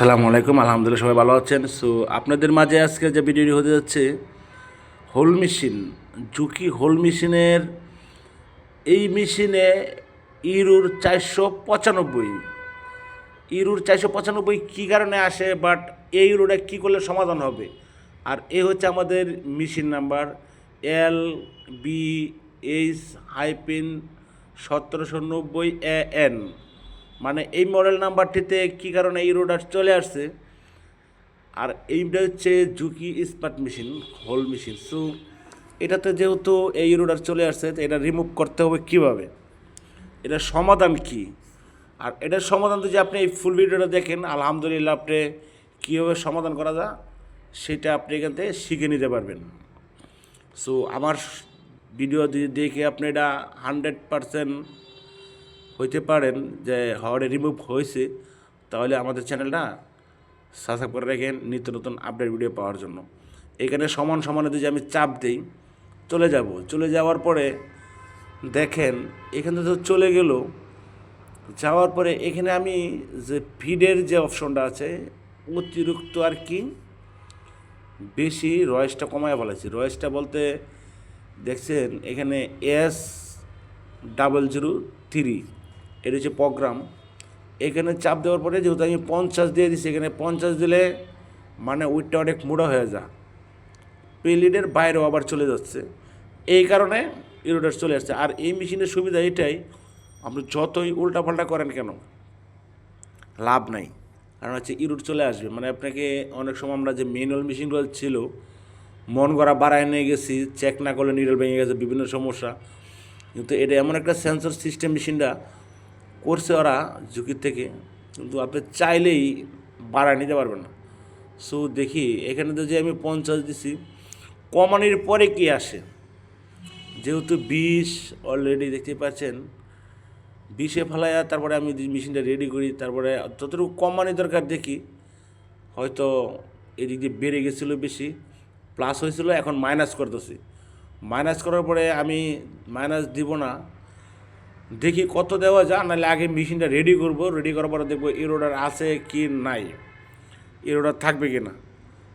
আসসালামু আলাইকুম, আলহামদুলিল্লাহ সবাই ভালো আছেন। সো আপনাদের মাঝে আজকে যে ভিডিওটি হতে যাচ্ছে, হোল মেশিন জুকি হোল মেশিনের, এই মেশিনে ইরুর চারশো পঁচানব্বই। ইরুর চারশো পঁচানব্বই কী কারণে আসে বাট এই ইরুটা কী করলে সমাধান হবে? আর এ হচ্ছে আমাদের machine number, L B H hyphen সতেরোশো নব্বই এ এন। মানে এই মডেল নাম্বারটিতে কী কারণে এই রোডার চলে আসছে? আর এইটা হচ্ছে Juki smart machine whole machine so এটাতে যেহেতু এই রোডার চলে আসছে, তো এটা রিমুভ করতে হবে কীভাবে? এটার সমাধান কি? আর এটার সমাধান তো যে আপনি এই ফুল ভিডিওটা দেখেন, আলহামদুলিল্লাহ আপনি কীভাবে সমাধান করা যায়, সেটা আপনি এখান থেকে শিখে নিতে পারবেন। সো আমার ভিডিও দেখে আপনি এটা হান্ড্রেড পারসেন্ট হইতে পারেন যে হাওড়ে রিমুভ হয়েছে, তাহলে আমাদের চ্যানেলটা সাবস্ক্রাইব করে রাখেন নিত্য নতুন আপডেট ভিডিও পাওয়ার জন্য। এখানে সমান সমানে যদি আমি চাপ দিই, চলে যাব। চলে যাওয়ার পরে দেখেন, এখানে তো চলে গেল। যাওয়ার পরে এখানে আমি যে ফিডের যে অপশনটা আছে, অতিরিক্ত আর কি, বেশি রয়েসটা কমায় ফেলেছি। রয়েসটা বলতে দেখছেন, এখানে এস ডাবল জিরো থ্রি এটা হচ্ছে প্রোগ্রাম। এখানে চাপ দেওয়ার পরে যেহেতু আমি পঞ্চাশ দিয়ে দিচ্ছি এখানে পঞ্চাশ দিলে মানে উইটটা অনেক মুড়া হয়ে যা। পেলিডের বাইরেও আবার চলে যাচ্ছে। এই কারণে ইরোডার চলে আসছে। আর এই মেশিনের সুবিধা এটাই, আপনি যতই উল্টাপাল্টা করেন কেন, লাভ নাই। কারণ হচ্ছে ইরোড চলে আসবে। মানে আপনাকে অনেক সময় আমরা যে ম্যানুয়াল মেশিনগুলো ছিল, মন করা বাড়ায় নিয়ে গেছি চেক না করলে নিডল ভেঙে গেছে, বিভিন্ন সমস্যা। কিন্তু এটা এমন একটা সেন্সর সিস্টেম মেশিনটা করছে ওরা ঝুঁকির থেকে, কিন্তু আপনি চাইলেই বাড়া নিতে পারবেন না। সো দেখি, এখানে তো যে আমি পঞ্চাশ দিছি, কমানির পরে কি আসে? যেহেতু বিষ অলরেডি দেখতে পাচ্ছেন, বিষে ফেলাইয়া তারপরে আমি মেশিনটা রেডি করি, তারপরে যতটুকু কমানি দরকার দেখি, হয়তো এদিক দিয়ে বেড়ে গেছিল বেশি প্লাস হয়েছিল, এখন মাইনাস করতেছি। মাইনাস করার পরে আমি মাইনাস দিব না দেখি কত দেওয়া যায়, নাহলে আগে মেশিনটা রেডি করব। রেডি করার পরে দেখব এরোডার আছে কি নাই এরোডার থাকবে কি না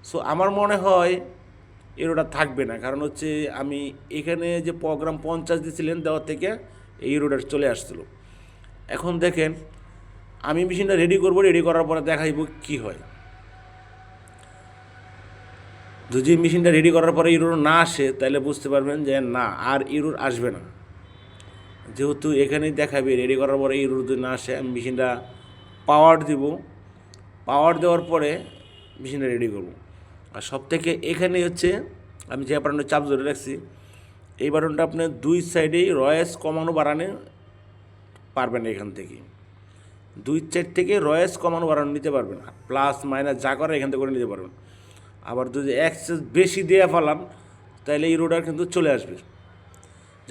সো আমার মনে হয় এরোডার থাকবে না। কারণ হচ্ছে আমি এখানে যে প্রোগ্রাম পঞ্চাশ দিয়েছিলেন দেওয়ার থেকে এই রোডার চলে আসছিল। এখন দেখেন, আমি মেশিনটা রেডি করব রেডি করার পরে দেখাইব কি হয়। যদি মেশিনটা রেডি করার পরে ইরোর না আসে, তাহলে বুঝতে পারবেন যে না, আর ইরোর আসবে না। যেহেতু এখানেই দেখাবে রেডি করার পরে ইরোর যদি না আসে, আমি মেশিনটা পাওয়ার দিব। পাওয়ার দেওয়ার পরে মেশিনটা রেডি করব। আর সব থেকে এখানে হচ্ছে, আমি যে বাটনটা চাপ ধরে রাখছি, এই বাটনটা আপনি দুই সাইডেই রয়েস কমানো বাড়ানো পারবেন এখান থেকে। দুই সাইড থেকে রয়েস কমানো বাড়ানো নিতে পারবেন প্লাস মাইনাস যা করে এখান থেকে করে নিতে পারবেন। আবার যদি এক্সেস বেশি দিয়ে ফেলান, তাহলে এই রোডার কিন্তু চলে আসবে।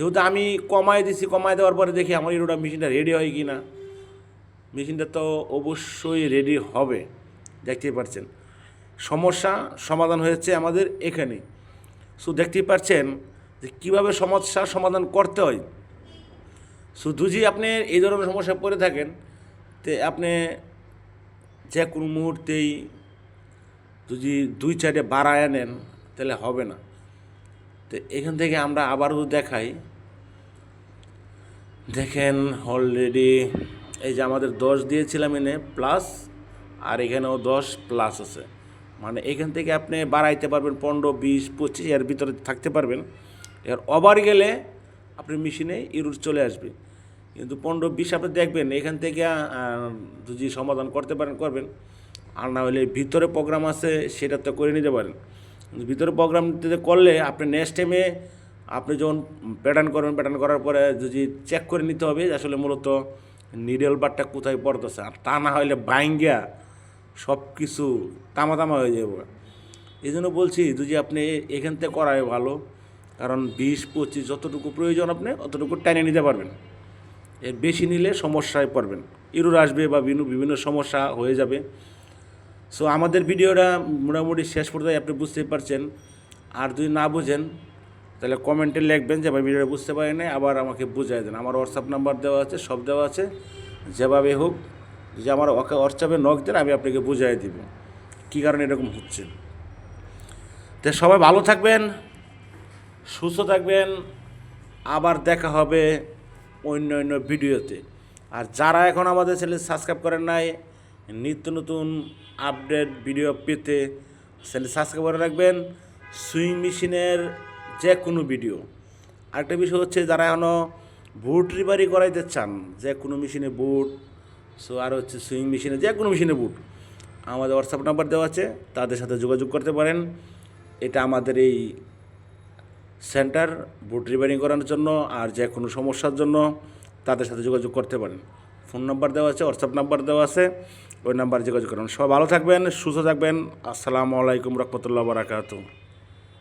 যেহেতু আমি কমাই দিছি কমাই দেওয়ার পরে দেখি আমার রোডার মেশিনটা রেডি হয় কি না মেশিনটা তো অবশ্যই রেডি হবে, দেখতেই পাচ্ছেন সমস্যা সমাধান হয়েছে আমাদের এখানে। সো দেখতেই পাচ্ছেন যে কীভাবে সমস্যার সমাধান করতে হয়। শুধু যে আপনি এই ধরনের সমস্যায় পড়ে থাকেন, তে আপনি যে কোনো মুহূর্তেই যদি দুই চারটে বাড়ায় নেন তাহলে হবে না। তো এখান থেকে আমরা আবারও দেখাই। দেখেন অলরেডি এই যে আমাদের দশ দিয়েছিলাম এনে প্লাস আর এখানেও দশ প্লাস আছে। মানে এখান থেকে আপনি বাড়াইতে পারবেন পনেরো, বিশ, পঁচিশ, এর ভিতরে থাকতে পারবেন। এর ওভার গেলে আপনি মেশিনে ইরুর চলে আসবে। কিন্তু পনেরো, বিশ আপনি দেখবেন, এখান থেকে যদি সমাধান করতে পারেন, করবেন। আর না হলে ভিতরে প্রোগ্রাম আছে, সেটা তো করে নিতে পারেন। ভিতরে প্রোগ্রামটিতে করলে আপনি নেক্সট টাইমে আপনি যখন প্যাটার্ন করবেন প্যাটার্ন করার পরে যদি চেক করে নিতে হবে আসলে মূলত নিডেল বারটা কোথায় পড়তেছে। আর তা না হলে বাইঙ্গা সব কিছু তামা তামা হয়ে যাবে। এই জন্য বলছি, যদি আপনি এখান থেকে করাই ভালো, কারণ বিশ, পঁচিশ যতটুকু প্রয়োজন আপনি, অতটুকু টেনে নিতে পারবেন। এর বেশি নিলে সমস্যায় পড়বেন। ইরুর আসবে বা বিভিন্ন সমস্যা হয়ে যাবে। সো আমাদের ভিডিওটা মোটামুটি শেষ পর্যায়ে আপনি বুঝতে পারছেন। আর যদি না বুঝেন, তাহলে কমেন্টে লিখবেন যে ভিডিওটা বুঝতে পারি নাই আবার আমাকে বুঝাই দেন। আমার হোয়াটসঅ্যাপ নাম্বার দেওয়া আছে, সব দেওয়া আছে। যেভাবে হোক যে আমার হোয়াটসঅ্যাপে নক দেন, আমি আপনাকে বুঝাই দিব। কী কারণে এরকম হচ্ছে? তো সবাই ভালো থাকবেন, সুস্থ থাকবেন। আবার দেখা হবে অন্য অন্য ভিডিওতে। আর যারা এখন আমাদের চ্যানেল সাবস্ক্রাইব করেন নাই নিত্য নতুন আপডেট ভিডিও পেতে চ্যানেল সাবস্ক্রাইব করে রাখবেন। সুইং মেশিনের যে কোনো ভিডিও। আরেকটা বিষয় হচ্ছে যারা এখনও বুট রিপারি করাইতে চান যে কোনো মেশিনে বুট, সো আর হচ্ছে সুইং মেশিনে যে কোনো মেশিনে বুট, আমাদের হোয়াটসঅ্যাপ নাম্বার দেওয়া আছে, তাদের সাথে যোগাযোগ করতে পারেন। এটা আমাদের এই সেন্টার, বুট রিপেয়ারিং করানোর জন্য আর যে কোনো সমস্যার জন্য তাদের সাথে যোগাযোগ করতে পারেন। ফোন নাম্বার দেওয়া আছে হোয়াটসঅ্যাপ নাম্বার দেওয়া আছে। ওই নাম্বারে যোগাযোগ করুন। সবাই ভালো থাকবেন সুস্থ থাকবেন। আসসালামু আলাইকুম রহমতুল্লাহ বারাকাতু